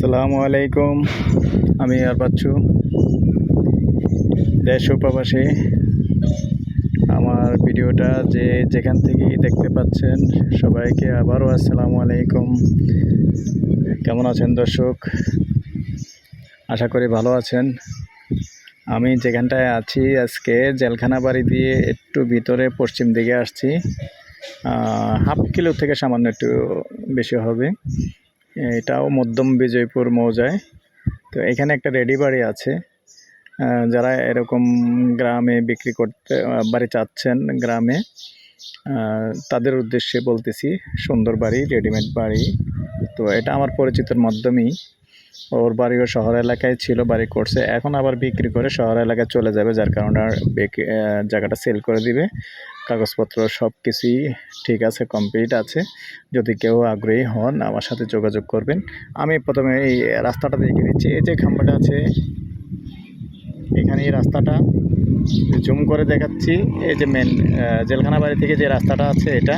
আসসালামু আলাইকুম। আমি আর বাচ্চু দেশ প্রবাসী। আমার ভিডিওটা যে যেখান থেকেই দেখতে পাচ্ছেন, সবাইকে আবারও আসসালামু আলাইকুম। কেমন আছেন দর্শক? আশা করি ভালো আছেন। আমি যেখানটায় আছি আজকে জেলখানা বাড়ি দিয়ে একটু ভিতরে পশ্চিম দিকে আসছি। হাফ কিলো থেকে সামান্য একটু বেশি হবে। এটাও মধ্যম বিজয়পুর মৌজায়। তো এখানে একটা রেডি বাড়ি আছে। যারা এরকম গ্রামে বিক্রি করতে বাড়ি চাচ্ছেন গ্রামে তাদের উদ্দেশ্যে বলতেছি, সুন্দর বাড়ি রেডিমেড বাড়ি। তো এটা আমার পরিচিতর মাধ্যমেই ওর বাড়িও শহর এলাকায় ছিল, বাড়ি করছে। এখন আবার বিক্রি করে শহর এলাকায় চলে যাবে, যার কারণে জায়গাটা সেল করে দিবে। কাগজপত্র সব কিছুই ঠিক আছে কমপ্লিট আছে। যদি কেউ আগ্রহী হন, আমার সাথে যোগাযোগ করবেন। আমি প্রথমে এই রাস্তাটা দেখিয়ে দিচ্ছি। এই যে খাম্বাটা আছে, এখানে এই রাস্তাটা জুম করে দেখাচ্ছি। এই যে মেন জেলখানা বাড়ি থেকে যে রাস্তাটা আছে এটা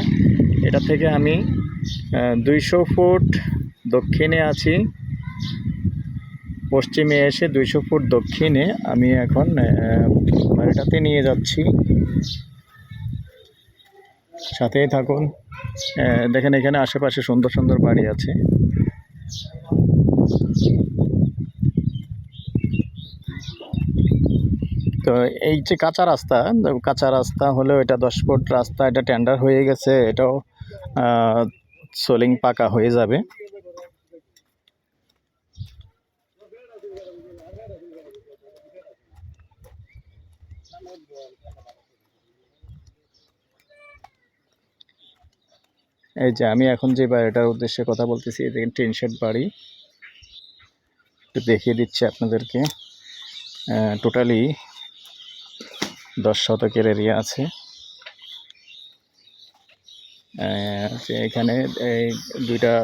এটা থেকে আমি দুইশো ফুট দক্ষিণে আছি। পশ্চিমে এসে দুইশো ফুট দক্ষিণে আমি এখন বাড়িটাতে নিয়ে যাচ্ছি। সাথেই থাকুন। দেখেন এখানে আশেপাশে সুন্দর সুন্দর বাড়ি আছে। তো এই যে কাঁচা রাস্তা কাঁচা রাস্তা হলেও এটা দশ ফুট রাস্তা, এটা টেন্ডার হয়ে গেছে, এটাও সোলিং পাকা হয়ে যাবে। এই যে আমি এখন যে বাড়িটার উদ্দেশ্যে কথা বলতেছি, এই দেখেন টিন শেড বাড়ি। একটু দেখিয়ে দিচ্ছি আপনাদেরকে। টোটালি দশ শতকের এরিয়া আছে। এখানে এই দুইটা,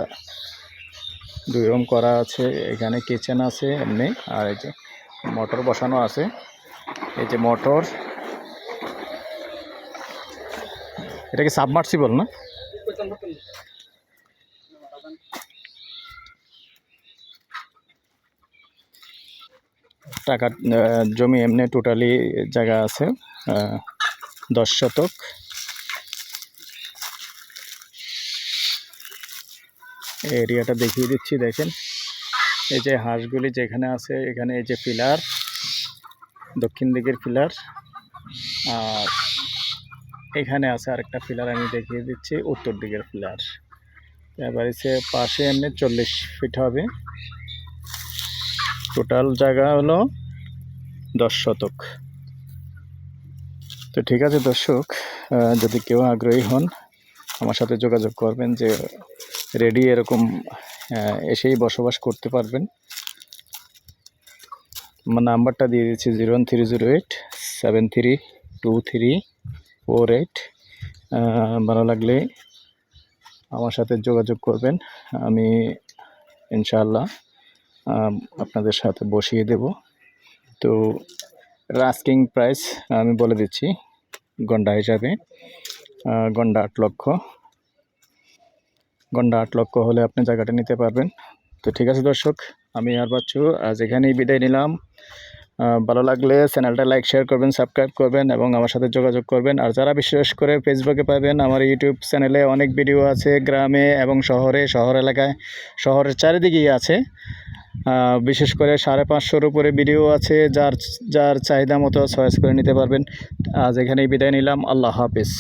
দুই রুম করা আছে। এখানে কিচেন আছে এমনি, আর এই যে মোটর বসানো আছে। এই যে মোটর। এটা কি সাবমার্সিবল না? টাকা জমি এমনি টোটালি জায়গা আছে দশ শতক। এরিয়াটা দেখিয়ে দিচ্ছি, দেখেন। এই যে হাঁসগুলি যেখানে আছে, এখানে এই যে পিলার। দক্ষিণ দিকের পিলার। আর এখানে আছে আরেকটা পিলার, আমি দেখিয়ে দিচ্ছি, উত্তর দিকের পিলার। এবার সে পাশে এমনি চল্লিশ ফিট হবে। টোটাল জায়গা হলো দশ শতক। তো ঠিক আছে দর্শক যদি কেউ আগ্রহী হন, আমার সাথে যোগাযোগ করবেন যে রেডি এরকম এসেই বসবাস করতে পারবেন। আমার নাম্বারটা দিয়ে দিচ্ছি zero one three zero eight seven three two three four eight. ভালো লাগলে আমার সাথে যোগাযোগ করবেন। আমি ইনশাআল্লাহ আম, আপনাদের সাথে বসিয়ে দেব। তো রাস্কিং প্রাইস আমি বলে দিচ্ছি গন্ডা হিসাবে। গন্ডা আট লক্ষ। গন্ডা আট লক্ষ হলে আপনি জায়গাটা নিতে পারবেন। তো ঠিক আছে দর্শক আমি আর বাচ্চু আজ এখানেই বিদায় নিলাম ভালো লাগলে চ্যানেলটা লাইক, শেয়ার করবেন, সাবস্ক্রাইব করবেন এবং আমার সাথে যোগাযোগ করবেন। আর যারা বিশেষ করে ফেসবুকে পাবেন, আমার ইউটিউব চ্যানেলে অনেক ভিডিও আছে গ্রামে এবং শহরে, শহর এলাকায়, শহরের চারিদিকেই আছে। বিশেষ করে সাড়ে পাঁচশোর উপরে ভিডিও আছে, যার যার চাহিদা মতো চয়েস করে নিতে পারবেন। আজ এখানেই বিদায় নিলাম, আল্লাহ হাফিজ।